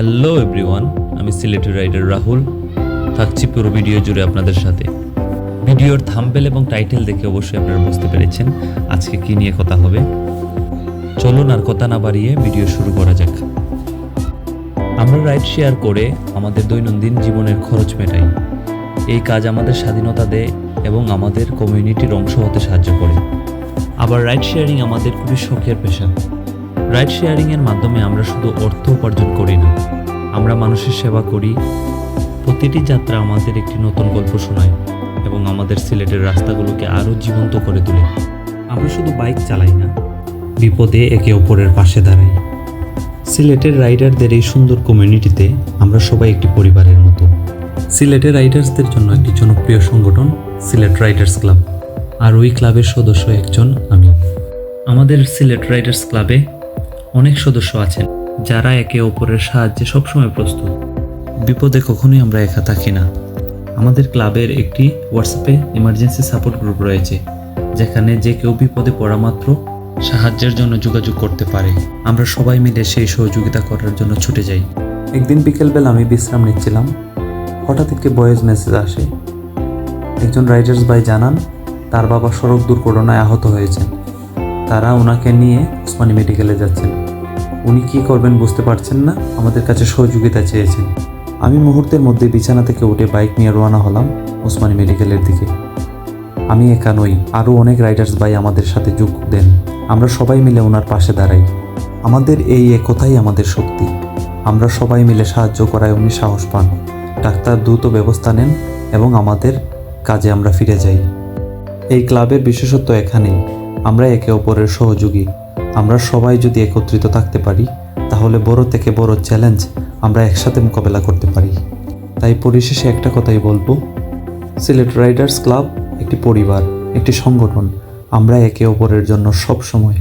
Hello everyone আমি সিলেটের rider Rahul. থাকছি পুরো ভিডিও জুড়ে আপনাদের সাথে। ভিডিওর থাম্বেল এবং টাইটেল দেখে অবশ্যই আপনারা বুঝতে পেরেছেন আজকে কি নিয়ে কথা হবে। চলুন আর কথা না বাড়িয়ে ভিডিও শুরু করা যাক। আমরা রাইড শেয়ার করে আমাদের দৈনন্দিন জীবনের খরচ মেটাই। এই কাজ আমাদের স্বাধীনতা দেয় এবং আমাদের কমিউনিটির অংশ হতে সাহায্য করে। আবার রাইড শেয়ারিং আমাদের খুবই শখের পেশা। রাইড শেয়ারিংয়ের মাধ্যমে আমরা শুধু অর্থ উপার্জন করি না, আমরা মানুষের সেবা করি। প্রতিটি যাত্রা আমাদের একটি নতুন গল্প শোনায় এবং আমাদের সিলেটের রাস্তাগুলোকে আরও জীবন্ত করে তোলে। আমরা শুধু বাইক চালাই না, বিপদে একে অপরের পাশে দাঁড়াই। সিলেটের রাইডারদের এই সুন্দর কমিউনিটিতে আমরা সবাই একটি পরিবারের মতো। সিলেটের রাইডার্সদের জন্য একটি জনপ্রিয় সংগঠন সিলেট রাইডার্স ক্লাব। আর ওই ক্লাবের সদস্য একজন আমি। আমাদের সিলেট রাইডার্স ক্লাবে অনেক সদস্য আছেন, যারা একে অপরের সাহায্যে সবসময় প্রস্তুত। বিপদে কখনোই আমরা একা থাকি না। আমাদের ক্লাবের একটি হোয়াটসঅ্যাপে ইমার্জেন্সি সাপোর্ট গ্রুপ রয়েছে, যেখানে যে কেউ বিপদে পড়া মাত্র সাহায্যের জন্য যোগাযোগ করতে পারে। আমরা সবাই মিলে সেই সহযোগিতা করার জন্য ছুটে যাই। একদিন বিকেলবেলা আমি বিশ্রাম নিচ্ছিলাম। হঠাৎ একটি বয়েজ মেসেজ আসে। একজন রাইডার্স ভাই জানান, তার বাবা সড়ক দুর্ঘটনায় আহত হয়েছেন। তারা ওনাকে নিয়ে ওসমানী মেডিকেলে যাচ্ছেন। উনি কি করবেন বুঝতে পারছেন না, আমাদের কাছে সহযোগিতা চেয়েছেন। আমি মুহূর্তের মধ্যে বিছানা থেকে উঠে বাইক নিয়ে রওনা হলাম ওসমানী মেডিকেলের দিকে। আমি একা নই আরও অনেক রাইডার্স ভাই আমাদের সাথে যোগ দেন। আমরা সবাই মিলে ওনার পাশে দাঁড়াই। আমাদের এই একতাই আমাদের শক্তি। আমরা সবাই মিলে সাহায্য করায় উনি সাহস পান। ডাক্তার দ্রুত ব্যবস্থা নেন এবং আমাদের কাজে আমরা ফিরে যাই। এই ক্লাবের বিশেষত্ব এখানেই। আমরা একে অপরের সহযোগী। আমরা সবাই যদি একত্রিত থাকতে পারি, তাহলে বড় থেকে বড় চ্যালেঞ্জ আমরা একসাথে মোকাবেলা করতে পারি। তাই পরিশেষে একটা কথাই বলব। সিলেট রাইডার্স ক্লাব একটি পরিবার, একটি সংগঠন। আমরা একে অপরের জন্য সব সময়